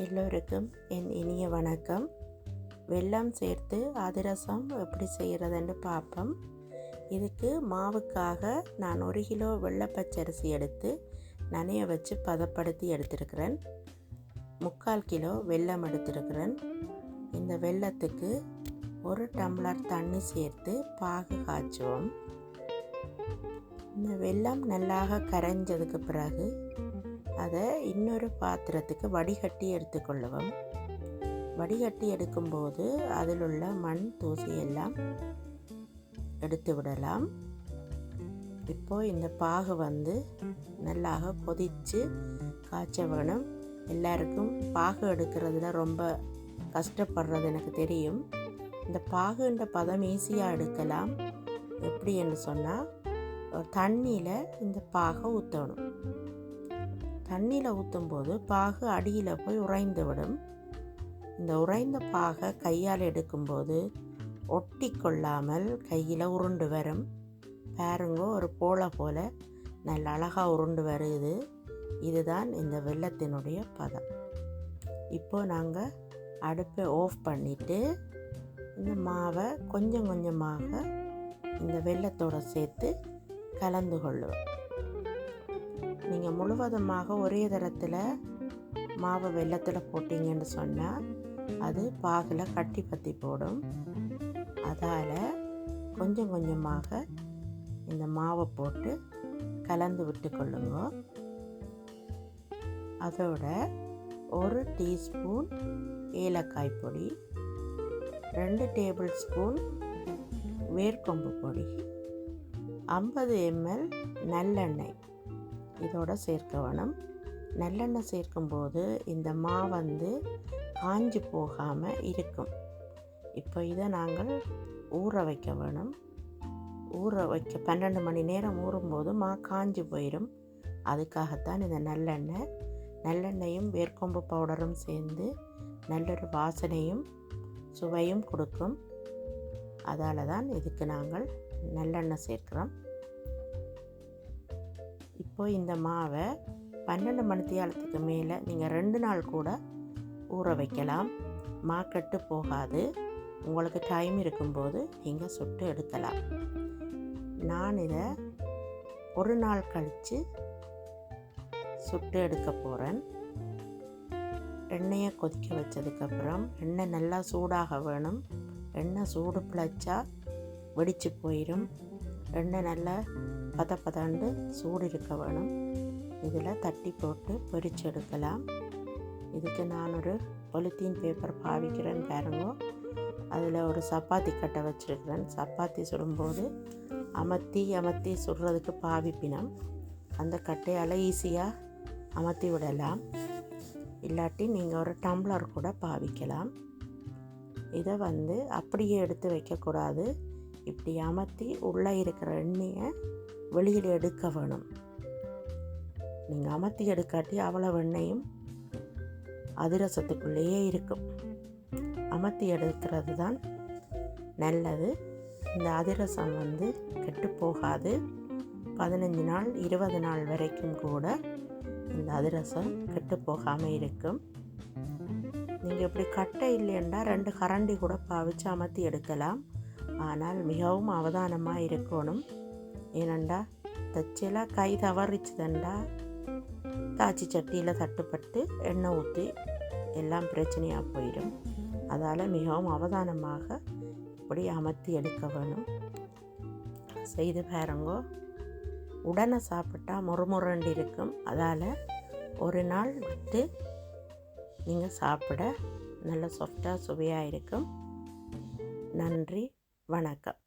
எல்லோருக்கும் என் இனிய வணக்கம். வெல்லம் சேர்த்து அதிரசம் எப்படி செய்கிறதுன்னு பார்ப்போம். இதுக்கு மாவுக்காக நான் ஒரு கிலோ வெள்ளைப்பச்சரிசி எடுத்து நனைய வச்சு பதப்படுத்தி எடுத்திருக்கிறேன். முக்கால் கிலோ வெல்லம் எடுத்திருக்கிறேன். இந்த வெல்லத்துக்கு ஒரு டம்ளர் தண்ணி சேர்த்து பாகு காய்ச்சுவோம். இந்த வெல்லம் நல்லாக கரைஞ்சதுக்கு பிறகு அதை இன்னொரு பாத்திரத்துக்கு வடிகட்டி எடுத்துக்கொள்ளுவோம். வடிகட்டி எடுக்கும்போது அதில் உள்ள மண் தூசியெல்லாம் எடுத்து விடலாம். இப்போ இந்த பாகு வந்து நல்லாக கொதித்து காய்ச்ச வேணும் எல்லாருக்கும் பாகு எடுக்கிறதுல ரொம்ப கஷ்டப்படுறது எனக்கு தெரியும். இந்த பாகுன்ற பதம் ஈஸியாக எடுக்கலாம். எப்படி என்று சொன்னால் தண்ணியில் இந்த பாகை ஊற்றணும் தண்ணியில் ஊற்றும்போது பாகு அடியில் போய் உறைந்து விடும். இந்த உறைந்த பாகை கையால் எடுக்கும்போது ஒட்டி கொள்ளாமல் கையில் உருண்டு வரும். பாருங்கோ ஒரு போல போல் நல்ல அழகாக உருண்டு வருது. இதுதான் இந்த வெள்ளத்தினுடைய பதம். இப்போது நாங்கள் அடுப்பை ஆஃப் பண்ணிவிட்டு இந்த மாவை கொஞ்சம் கொஞ்சமாக இந்த வெள்ளத்தோடு சேர்த்து கலந்து கொள்ளுவோம். நீங்கள் முழுவதுமாக ஒரே தரத்தில் மாவை வெள்ளத்தில் போட்டிங்கன்னு சொன்னால் அது பாகில் கட்டி பற்றி போடும். அதால் கொஞ்சம் கொஞ்சமாக இந்த மாவை போட்டு கலந்து விட்டு கொள்ளுங்க. அதோட ஒரு டீஸ்பூன் ஏலக்காய் பொடி ரெண்டு டேபிள் ஸ்பூன் வேர்க்கொம்பு பொடி ஐம்பது எம்எல் நல்லெண்ணெய். இதோட சேர்க்க வேணும். நல்லெண்ணெய் சேர்க்கும்போது இந்த மா வந்து காஞ்சி போகாமல் இருக்கும். இப்போ இதை நாங்கள் ஊற வைக்க வேணும். ஊற வைக்க பன்னெண்டு மணி நேரம் ஊறும்போது மா காஞ்சி போயிடும் அதுக்காகத்தான் இந்த நல்லெண்ணெய். நல்லெண்ணெயும் வேர்க்கொம்பு பவுடரும் சேர்ந்து நல்லொரு வாசனையும் சுவையும் கொடுக்கும். அதால் தான் இதுக்கு நாங்கள் நல்லெண்ணெய் சேர்க்குறோம். இப்போ இந்த மாவை பன்னெண்டு மணித்தியாலத்துக்கு மேலே நீங்கள் ரெண்டு நாள் கூட ஊற வைக்கலாம். மா கெட்டு போகாது. உங்களுக்கு டைம் இருக்கும்போது நீங்கள் சுட்டு எடுக்கலாம். நான் இதை ஒரு நாள் கழித்து சுட்டு எடுக்க போகிறேன் எண்ணெயை கொதிக்க வச்சதுக்கப்புறம் எண்ணெய் நல்லா சூடாக வேணும். எண்ணெய் சூடு பிழைச்சா வெடிச்சு போயிடும் எண்ணெய் நல்லா பத பதாண்டு சூடு இருக்க வேணும். இதில் தட்டி போட்டு பொரிச்சு எடுக்கலாம் இதுக்கு நான் ஒரு பொலித்தீன் பேப்பர் பாவிக்கிறேன் பாருங்க. அதில் ஒரு சப்பாத்தி கட்டை வச்சுருக்கிறேன். சப்பாத்தி சுடும்போது அமர்த்தி அமர்த்தி சுடுறதுக்கு பாவிப்பினம். அந்த கட்டையால் ஈஸியாக அமர்த்தி விடலாம். இல்லாட்டி நீங்கள் ஒரு டம்ளர் கூட பாவிக்கலாம். இதை வந்து அப்படியே எடுத்து வைக்கக்கூடாது. இப்படி அமர்த்தி உள்ளே இருக்கிற எண்ணெயை வெளியில் எடுக்க வேணும். நீங்கள் அமர்த்தி எடுக்காட்டி அவ்வளோ எண்ணெயும் அதிரசத்துக்குள்ளேயே இருக்கும். அமர்த்தி எடுக்கிறது தான் நல்லது. இந்த அதிரசம் வந்து கெட்டு போகாது. பதினஞ்சு நாள் இருபது நாள் வரைக்கும் கூட இந்த அதிரசம் கெட்டு போகாமல் இருக்கும். நீங்கள் இப்படி கட்டை இல்லைன்னா ரெண்டு கரண்டி கூட பாவிச்சு அமர்த்தி எடுக்கலாம். ஆனால் மிகவும் அவதானமாக இருக்கணும். ஏனண்டா தச்செல்லாம் கை தவறிச்சுதண்டா தாச்சி சட்டியில் தட்டுப்பட்டு எண்ணெய் ஊற்றி எல்லாம் பிரச்சனையாக போயிடும் அதால் மிகவும் அவதானமாக இப்படி அமர்த்தி எடுக்க வேணும் செய்து பாருங்கோ உடனே சாப்பிட்டா முறுமுறண்டு இருக்கும் அதால் ஒரு நாள் விட்டு நீங்கள் சாப்பிட நல்ல சாஃப்டாக சுவையாக இருக்கும் நன்றி வணக்கம்